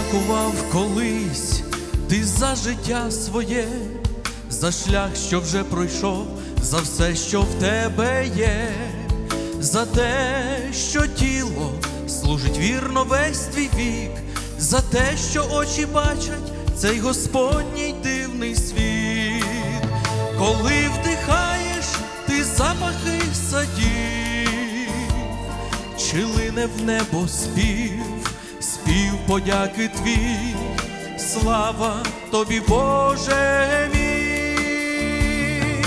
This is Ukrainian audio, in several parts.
дякував колись. Ти за життя своє, за шлях, що вже пройшов, за все, що в тебе є, за те, що тіло служить вірно весь твій вік, за те, що очі бачать цей Господній дивний світ, коли вдихаєш ти запахи садів, чи лине в небо спів, спів подяки твій, слава тобі, Боже мій,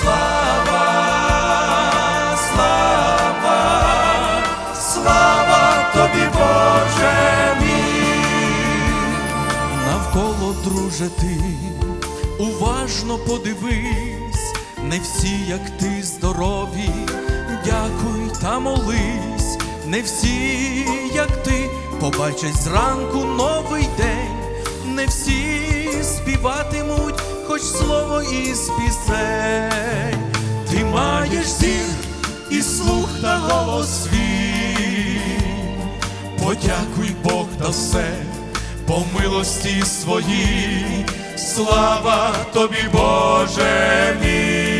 слава, слава, слава тобі, Боже мій, навколо друже ти, уважно подивись, не всі, як ти здорові, дякуй та молись, не всі, як ти, побачать зранку новий день, не всі співатимуть, хоч слово із пісень, ти маєш зір і слух та голос свій. Подякуй Бог за все, по милості своїй, слава тобі, Боже мій,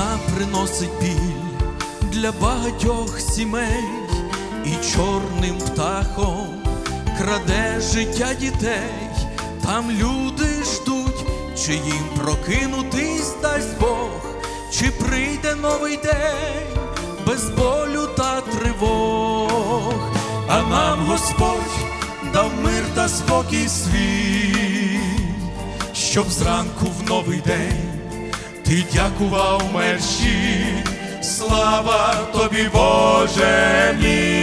Війна приносить біль для багатьох сімей і чорним птахом краде життя дітей. Там люди ждуть, чи їм прокинутись дасть Бог, чи прийде новий день без болю та тривог. А нам Господь дав мир та спокій свій, щоб зранку в новий день ти дякував мерщі, слава тобі, Боже мій,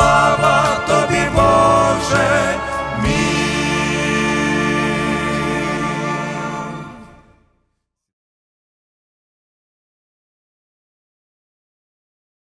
слава Тобі.